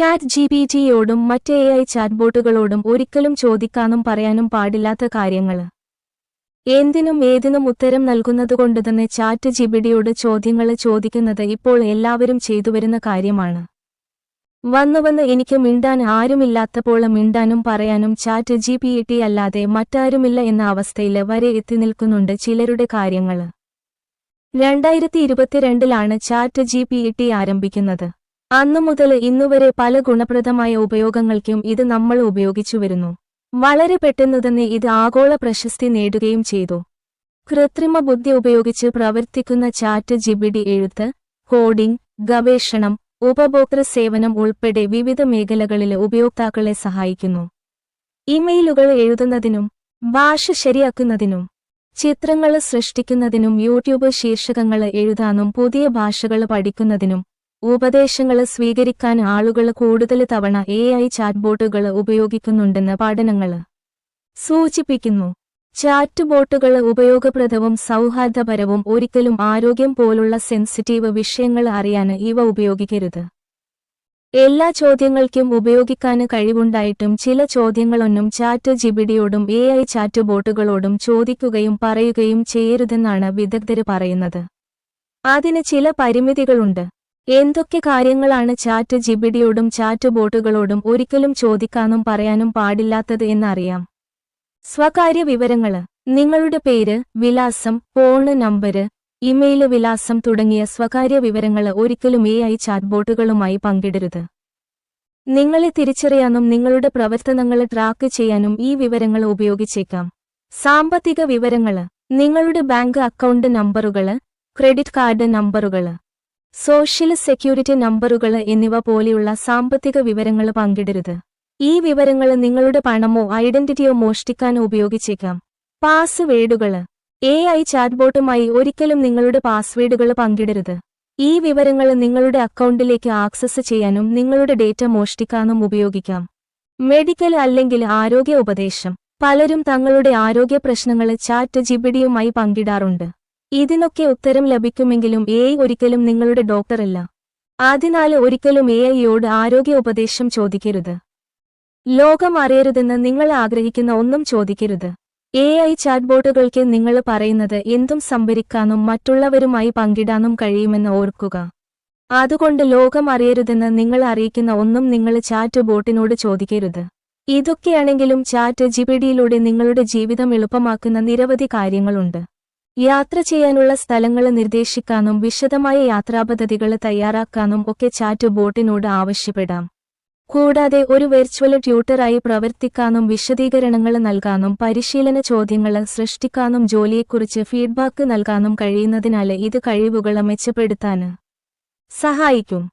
Chat G P ടിയോടും മറ്റ് A I ചാറ്റ്ബോട്ടുകളോടും ഒരിക്കലും ചോദിക്കാനും പറയാനും പാടില്ലാത്ത കാര്യങ്ങൾ എന്തിനും ഏതിനും ഉത്തരം നൽകുന്നതുകൊണ്ട് തന്നെ ചാറ്റ് ജിബിഡിയോട് ചോദ്യങ്ങൾ ചോദിക്കുന്നത് ഇപ്പോൾ എല്ലാവരും ചെയ്തുവരുന്ന കാര്യമാണ്. വന്നുവന്ന് എനിക്ക് മിണ്ടാൻ ആരുമില്ലാത്തപ്പോൾ മിണ്ടാനും പറയാനും ചാറ്റ് ജി പി ടി അല്ലാതെ മറ്റാരുമില്ല എന്ന അവസ്ഥയിൽ വരെ എത്തി നിൽക്കുന്നുണ്ട് ചിലരുടെ കാര്യങ്ങൾ രണ്ടായിരത്തി ഇരുപത്തിരണ്ടിലാണ് ചാറ്റ് ജി പി ടി ആരംഭിക്കുന്നത്. അന്നു മുതൽ ഇന്നുവരെ പല ഗുണപ്രദമായ ഉപയോഗങ്ങൾക്കും ഇത് നമ്മൾ ഉപയോഗിച്ചു വരുന്നു. വളരെ പെട്ടെന്ന് തന്നെ ഇത് ആഗോള പ്രശസ്തി നേടുകയും ചെയ്തു. കൃത്രിമ ബുദ്ധി ഉപയോഗിച്ച് പ്രവർത്തിക്കുന്ന ചാറ്റ് ജിബിഡി എഴുത്ത് കോഡിംഗ് ഗവേഷണം ഉപഭോക്തൃ സേവനം ഉൾപ്പെടെ വിവിധ മേഖലകളിലെ ഉപയോക്താക്കളെ സഹായിക്കുന്നു. ഇമെയിലുകൾ എഴുതുന്നതിനും ഭാഷ ശരിയാക്കുന്നതിനും ചിത്രങ്ങൾ സൃഷ്ടിക്കുന്നതിനും യൂട്യൂബ് ശീർഷകങ്ങൾ എഴുതാനും പുതിയ ഭാഷകൾ പഠിക്കുന്നതിനും ഉപദേശങ്ങൾ സ്വീകരിക്കാൻ ആളുകൾ കൂടുതൽ തവണ എ ഐ ചാറ്റ്ബോട്ടുകൾ ഉപയോഗിക്കുന്നുണ്ടെന്ന് പഠനങ്ങൾ സൂചിപ്പിക്കുന്നു. ചാറ്റ് ബോട്ടുകൾ ഉപയോഗപ്രദവും സൗഹാർദ്ദപരവും ഒരിക്കലും ആരോഗ്യം പോലുള്ള സെൻസിറ്റീവ് വിഷയങ്ങൾ അറിയാൻ ഇവ ഉപയോഗിക്കരുത്. എല്ലാ ചോദ്യങ്ങൾക്കും ഉപയോഗിക്കാൻ കഴിവുണ്ടായിട്ടും ചില ചോദ്യങ്ങളൊന്നും ചാറ്റ് ജിബിഡിയോടും എ ഐ ചാറ്റ് ബോട്ടുകളോടും ചോദിക്കുകയും പറയുകയും ചെയ്യരുതെന്നാണ് വിദഗ്ധര് പറയുന്നത്. അതിന് ചില പരിമിതികളുണ്ട്. എന്തൊക്കെ കാര്യങ്ങളാണ് ചാറ്റ് ജിബിഡിയോടും ചാറ്റ് ബോട്ടുകളോടും ഒരിക്കലും ചോദിക്കാനും പറയാനും പാടില്ലാത്തത് എന്നറിയാം. സ്വകാര്യ വിവരങ്ങൾ. നിങ്ങളുടെ പേര് വിലാസം ഫോണ് നമ്പര് ഇമെയിൽ വിലാസം തുടങ്ങിയ സ്വകാര്യ വിവരങ്ങൾ ഒരിക്കലും എ ഐ ചാറ്റ്ബോട്ടുകളുമായി പങ്കിടരുത്. നിങ്ങളെ തിരിച്ചറിയാനും നിങ്ങളുടെ പ്രവർത്തനങ്ങൾ ട്രാക്ക് ചെയ്യാനും ഈ വിവരങ്ങൾ ഉപയോഗിച്ചേക്കാം. സാമ്പത്തിക വിവരങ്ങൾ. നിങ്ങളുടെ ബാങ്ക് അക്കൗണ്ട് നമ്പറുകൾ ക്രെഡിറ്റ് കാർഡ് നമ്പറുകൾ. സോഷ്യൽ സെക്യൂരിറ്റി നമ്പറുകൾ എന്നിവ പോലെയുള്ള സാമ്പത്തിക വിവരങ്ങൾ പങ്കിടരുത്. ഈ വിവരങ്ങൾ നിങ്ങളുടെ പണമോ ഐഡന്റിറ്റിയോ മോഷ്ടിക്കാൻ ഉപയോഗിച്ചേക്കാം. പാസ്വേഡുകൾ. എ ഐ ചാറ്റ്ബോട്ടുമായി ഒരിക്കലും നിങ്ങളുടെ പാസ്വേഡുകൾ പങ്കിടരുത്. ഈ വിവരങ്ങൾ നിങ്ങളുടെ അക്കൗണ്ടിലേക്ക് ആക്സസ് ചെയ്യാനും നിങ്ങളുടെ ഡേറ്റ മോഷ്ടിക്കാനും ഉപയോഗിക്കാം. മെഡിക്കൽ അല്ലെങ്കിൽ ആരോഗ്യ ഉപദേശം. പലരും തങ്ങളുടെ ആരോഗ്യ പ്രശ്നങ്ങൾ ചാറ്റ് ജിബിഡിയുമായി പങ്കിടാറുണ്ട്. ഇതിനൊക്കെ ഉത്തരം ലഭിക്കുമെങ്കിലും എ ഒരിക്കലും നിങ്ങളുടെ ഡോക്ടറല്ല അതിനാൽ ഒരിക്കലും എ ഐയോട് ആരോഗ്യ ഉപദേശം ചോദിക്കരുത്. ലോകം അറിയരുതെന്ന് നിങ്ങൾ ആഗ്രഹിക്കുന്ന ഒന്നും ചോദിക്കരുത്. എ ഐ ചാറ്റ്ബോട്ടുകൾക്ക് നിങ്ങൾ പറയുന്നത് എന്തും സംഭരിക്കാനും മറ്റുള്ളവരുമായി പങ്കിടാനും കഴിയുമെന്ന് ഓർക്കുക. അതുകൊണ്ട് ലോകം അറിയരുതെന്ന് നിങ്ങൾ അറിയിക്കുന്ന ഒന്നും നിങ്ങൾ ചാറ്റ് ബോട്ടിനോട് ചോദിക്കരുത്. ഇതൊക്കെയാണെങ്കിലും ചാറ്റ് ജിപിഡിയിലൂടെ നിങ്ങളുടെ ജീവിതം എളുപ്പമാക്കുന്ന നിരവധി കാര്യങ്ങളുണ്ട്. യാത്ര ചെയ്യാനുള്ള സ്ഥലങ്ങൾ നിർദ്ദേശിക്കാനും വിശദമായ യാത്രാപദ്ധതികൾ തയ്യാറാക്കാനും ഒക്കെ ചാറ്റ് ബോട്ടിനോട് ആവശ്യപ്പെടാം. കൂടാതെ ഒരു വെർച്വൽ ട്യൂട്ടറായി പ്രവർത്തിക്കാനും വിശദീകരണങ്ങൾ നൽകാനും പരിശീലന ചോദ്യങ്ങൾ സൃഷ്ടിക്കാനും ജോലിയെക്കുറിച്ച് ഫീഡ്ബാക്ക് നൽകാനും കഴിയുന്നതിനാൽ ഇത് കഴിവുകൾ മെച്ചപ്പെടുത്താൻ സഹായിക്കും.